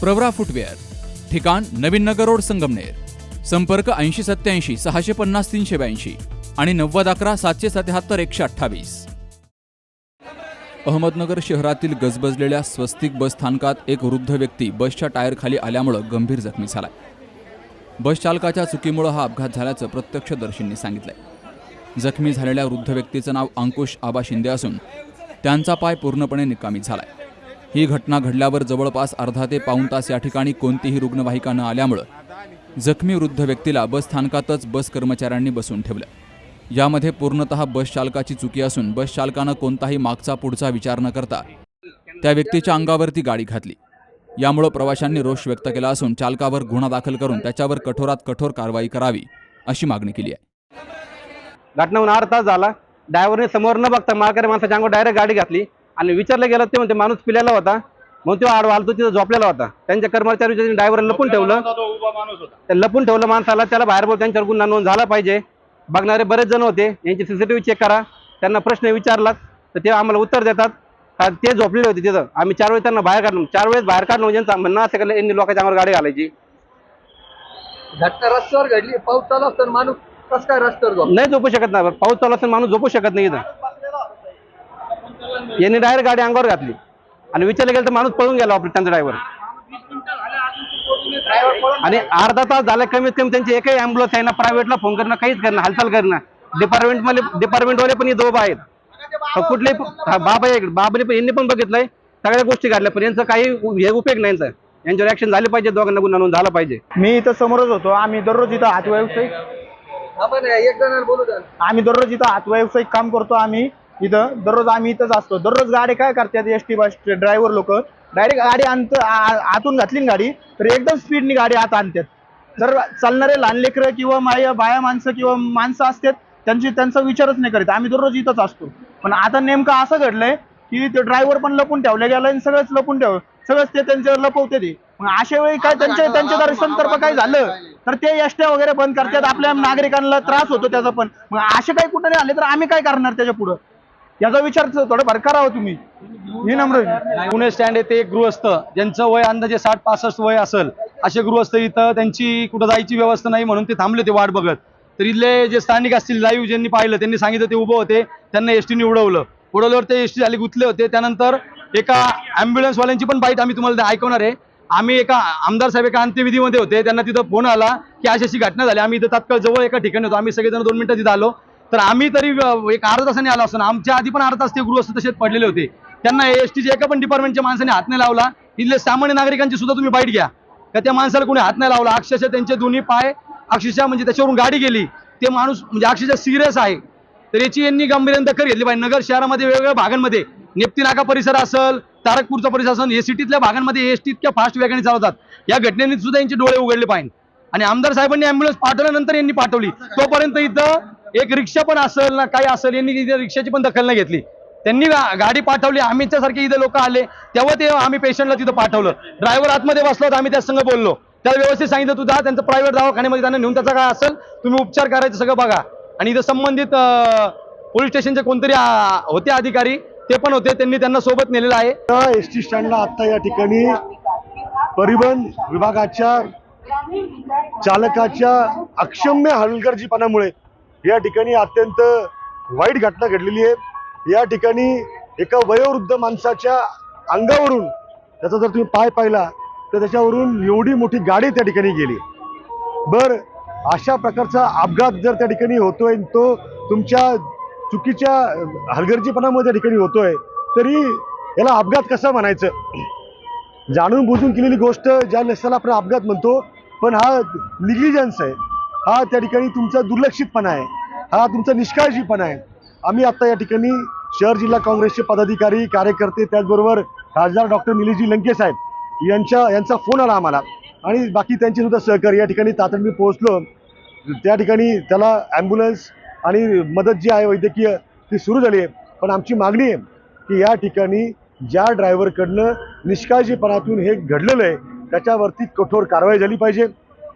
Pravara footwear ठिकाण नवीन नगर road Sangamner संपर्क ऐंशी सत्याऐंशी सहाशे पन्नास तीनशे ब्याऐंशी आणि नव्वद अकरा सातशे सत्याहत्तर एकशे अठ्ठावीस. अहमदनगर शहरातील गजबजलेल्या स्वस्तिक बस स्थानकात एक वृद्ध व्यक्ती बसच्या टायरखाली आल्यामुळं गंभीर जखमी झालाय. बस चालकाच्या चुकीमुळं हा अपघात झाल्याचं प्रत्यक्षदर्शींनी सांगितलंय. जखमी झालेल्या वृद्ध व्यक्तीचं नाव अंकुश आबा शिंदे असून त्यांचा पाय पूर्णपणे निकामी झालाय. ही घटना घडल्यावर जवळपास अर्धा ते पाऊण तास या ठिकाणी कोणतीही रुग्णवाहिका न आल्यामुळं जखमी वृद्ध व्यक्तीला बस स्थानकातच बस कर्मचाऱ्यांनी बसून ठेवलं. यामध्ये पूर्णतः बस चालकाची चुकी असून बस चालकानं कोणताही मागचा पुढचा विचार न करता त्या व्यक्तीच्या अंगावरती गाडी घातली. यामुळं प्रवाशांनी रोष व्यक्त केला असून चालकावर गुन्हा दाखल करून त्याच्यावर कठोरात कठोर कारवाई करावी अशी मागणी केली आहे. घटना होऊन अर्धा तास झाला. ड्रायव्हरने समोर न बघता माळकरी माणसाच्या अंगावर डायरेक्ट गाडी घातली. आणि विचारलं गेलं ते म्हणते माणूस पिलेला होता. म्हणून तो आडवा आलतो तिथं झोपलेला होता. त्यांच्या कर्मचारी ड्रायव्हर लपून ठेवलं. ते लपून ठेवलं माणसाला त्याला बाहेर बोल त्यांच्यावर गुन्हा नोंद झाला पाहिजे. बघणारे बरेच जण होते यांची सीसीटीव्ही चेक करा. त्यांना प्रश्न विचारला तर ते आम्हाला उत्तर देतात. का ते झोपलेले होते तिथं. आम्ही चार वेळेस त्यांना बाहेर काढलो. चार वेळेस बाहेर काढणं म्हणजे म्हणणं असं केलं यांनी लोकांच्या अंगावर गाडी घालायची. घटना रस्त्यावर घडली. पाऊस चालू असताना माणूस कस काय रस्त्यावर नाही झोपू शकत नाही पाऊस चालू असेल माणूस झोपू शकत नाही इथं. यांनी डायरेक्ट गाडी अंगावर घातली. आणि विचारलं गेलं तर माणूस पळून गेला ऑपरेट त्यांचा ड्रायव्हर आणि अर्धा तास झाला कमीत कमी त्यांची एकही अँब्युलन्स आहे ना प्रायव्हेटला फोन करणं काहीच करणं हालचाल करणं. डिपार्टमेंटमध्ये डिपार्टमेंटवाले पण इथं उभा आहेत. कुठले बाबा आहे इकडे. बाबाने पण यांनी पण बघितलंय. सगळ्या गोष्टी काढल्या पण यांचं काही हे उपयोग नाही यांचा. यांच्यावर ऍक्शन झाली पाहिजे दोघांना गुन्हा नोंद झाला पाहिजे. मी इथं समोरच होतो. आम्ही दररोज इथं हात व्यावसायिक एक आम्ही दररोज इथं हात व्यावसायिक काम करतो. आम्ही इथं दररोज आम्ही इथंच असतो. दररोज गाडी काय करतात एस टी बस ड्रायव्हर लोक? डायरेक्ट गाडी आणत आतून घातली गाडी तर एकदम स्पीडनी गाडी आत आणतात. जर चालणारे लहान लेकरं किंवा माया बाया माणसं किंवा माणसं असतात त्यांची त्यांचा विचारच नाही करीत. आम्ही दररोज इथंच असतो. पण आता नेमकं असं घडलंय की ते ड्रायव्हर पण लपून ठेवले गेलं आणि सगळंच लपून ठेव सगळंच ते त्यांच्यावर लपवते ते. मग अशा वेळी काय त्यांच्या त्यांच्या जर संदर्भ काय झालं तर ते एसट्या वगैरे बंद करतात. आपल्या नागरिकांना त्रास होतो त्याचा पण. मग असे काही कुठे आले तर आम्ही काय करणार त्याच्या पुढं? याचा विचार थोडं करावं तुम्ही. हे नम्र पुणे स्टँड येथे एक गृहस्थ ज्यांचं वय अंदाजे साठ पासष्ट वय असेल असे गृहस्थ इथं त्यांची कुठं जायची व्यवस्था नाही म्हणून ते थांबले ते वाट बघत. तर इथले जे स्थानिक असतील लाईव्ह ज्यांनी पाहिलं त्यांनी सांगितलं ते उभं होते त्यांना एस टीने उडवलं. उडवल्यावर ते एस टी झाली गुंतले होते. त्यानंतर एका ॲम्ब्युलन्सवाल्यांची पण बाईट आम्ही तुम्हाला ते ऐकवणार आहे. आम्ही एका आमदार साहेब एका अंत्यविधीमध्ये होते. त्यांना तिथं फोन आला की अशी अशी घटना झाली. आम्ही इथं तात्काळ जवळ एका ठिकाणी होतो. आम्ही सगळेजण दोन मिनिटं तिथं आलो. तर आम्ही तरी एक अर्धा तासाने आलो असतो आमच्या आधी पण अर्धा तास ते गृहस्थ तसेच पडलेले होते. त्यांना एस टीच्या एका पण डिपार्टमेंटच्या माणसाने हात नाही लावला. इथल्या सामान्य नागरिकांची सुद्धा तुम्ही बाईट घ्या. का त्या माणसाला कोणी हात नाही लावला? अक्षरशः त्यांचे दोन्ही पाय अक्षरशः म्हणजे त्याच्यावरून गाडी गेली. ते माणूस म्हणजे अक्षरशः सिरियस आहे. तर याची यांनी गांभीर्याने दखल घेतली पाहिजे. नगर शहरामध्ये वेगवेगळ्या भागांमध्ये. नेप्ती नाका परिसर असेल तारकपूरचा परिसर असेल हे सिटीतल्या भागांमध्ये एस टी इतक्या फास्ट वेगाने चालवतात. या घटनेने सुद्धा यांचे डोळे उघडले पाहिजे. आणि आमदार साहेबांनी अँब्युलन्स पाठवल्यानंतर यांनी पाठवली. तोपर्यंत इथं एक रिक्षा पण असेल ना काही असेल यांनी इथे रिक्षाची पण दखल नाही घेतली. त्यांनी गाडी पाठवली आम्हीच्या सारखे इथे लोक आले. तेव्हा ते आम्ही पेशंटला तिथं पाठवलं. ड्रायव्हर आतमध्ये बसलो होतो, आम्ही त्यासंग बोललो. त्याला व्यवस्थित सांगितलं तू जा त्यांचं प्रायव्हेट दवाखान्यामध्ये त्यांना नेऊन त्याचा काय असेल तुम्ही उपचार करायचं सगळं बघा. आणि इथं संबंधित पोलीस स्टेशनचे कोणतरी होते अधिकारी ते पण होते. त्यांनी त्यांना सोबत नेलेलं आहे. एस टी स्टँडला आता या ठिकाणी परिवहन विभागाच्या चालकाच्या अक्षम्य हलगर्जीपणामुळे या ठिकाणी अत्यंत वाईट घटना घडलेली आहे. या ठिकाणी एका वयोवृद्ध माणसाच्या अंगावरून त्याचा जर तुम्ही पाय पाहिला तर त्याच्यावरून एवढी मोठी गाडी त्या ठिकाणी गेली. बर अशा प्रकारचा अपघात जर त्या ठिकाणी होतोय तो तुमच्या चुकीच्या हलगर्जीपणामुळे त्या ठिकाणी होतोय तरी याला अपघात कसा म्हणायचं? जाणून बुजून केलेली गोष्ट ज्या नसताना आपण अपघात म्हणतो पण हा निग्लिजन्स आहे. हा त्या ठिकाणी तुमचा दुर्लक्षितपणा आहे. हा तुमचा निष्काळजीपणा आहे. आम्ही आता या ठिकाणी शहर जिल्हा काँग्रेसचे पदाधिकारी कार्यकर्ते त्याचबरोबर खासदार डॉक्टर निलेशजी लंके साहेब यांच्या यांचा फोन आला आम्हाला. आणि बाकी त्यांचे सुद्धा सहकारी या ठिकाणी तातडीने पोहोचलो. त्या ठिकाणी त्याला ॲम्ब्युलन्स आणि मदत जी आहे वैद्यकीय ती सुरू झाली आहे. पण आमची मागणी आहे की या ठिकाणी ज्या ड्रायव्हरकडनं निष्काळजीपणातून हे घडलेलं आहे त्याच्यावरती कठोर कारवाई झाली पाहिजे.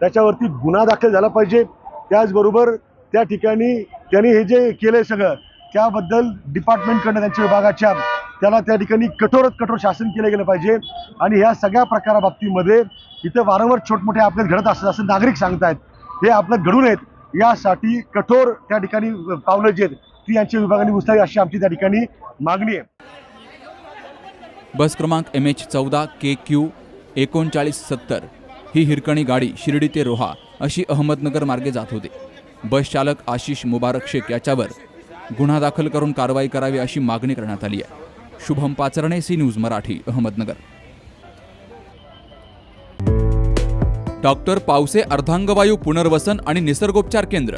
त्याच्यावरती गुन्हा दाखल झाला पाहिजे. त्याचबरोबर त्या ठिकाणी त्यांनी हे जे केलं आहे सगळं त्याबद्दल डिपार्टमेंटकडनं त्यांच्या विभागाच्या त्याला त्या ठिकाणी कठोरात कठोर शासन केलं गेलं पाहिजे. आणि ह्या सगळ्या प्रकाराबाबतीमध्ये इथं वारंवार छोटमोठे आपल्यात घडत असतात असं नागरिक सांगतायत. हे आपल्यात घडू नयेत. यासाठी कठोर त्या ठिकाणी पावलं जे आहेत ती यांच्या विभागाने उचलावी अशी आमची त्या ठिकाणी मागणी आहे. बस क्रमांक एम एच चौदा के क्यू एकोणचाळीस सत्तर. ही हिरकणी गाडी शिर्डी ते रोहा अशी अहमदनगर मार्गे जात होती. बस चालक आशिष मुबारक शेख याच्यावर गुन्हा दाखल करून कारवाई करावी अशी मागणी करण्यात आली आहे. Shubham Pacharne C news Marathi Ahmednagar. Doctor Pawase अर्धांगवायू पुनर्वसन आणि निसर्गोपचार केंद्र.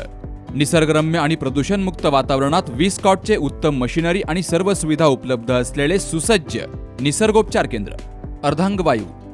निसर्गरम्य आणि प्रदूषणमुक्त वातावरणात वीस कॉटचे उत्तम मशिनरी आणि सर्व सुविधा उपलब्ध असलेले सुसज्ज निसर्गोपचार केंद्र. अर्धांगवायू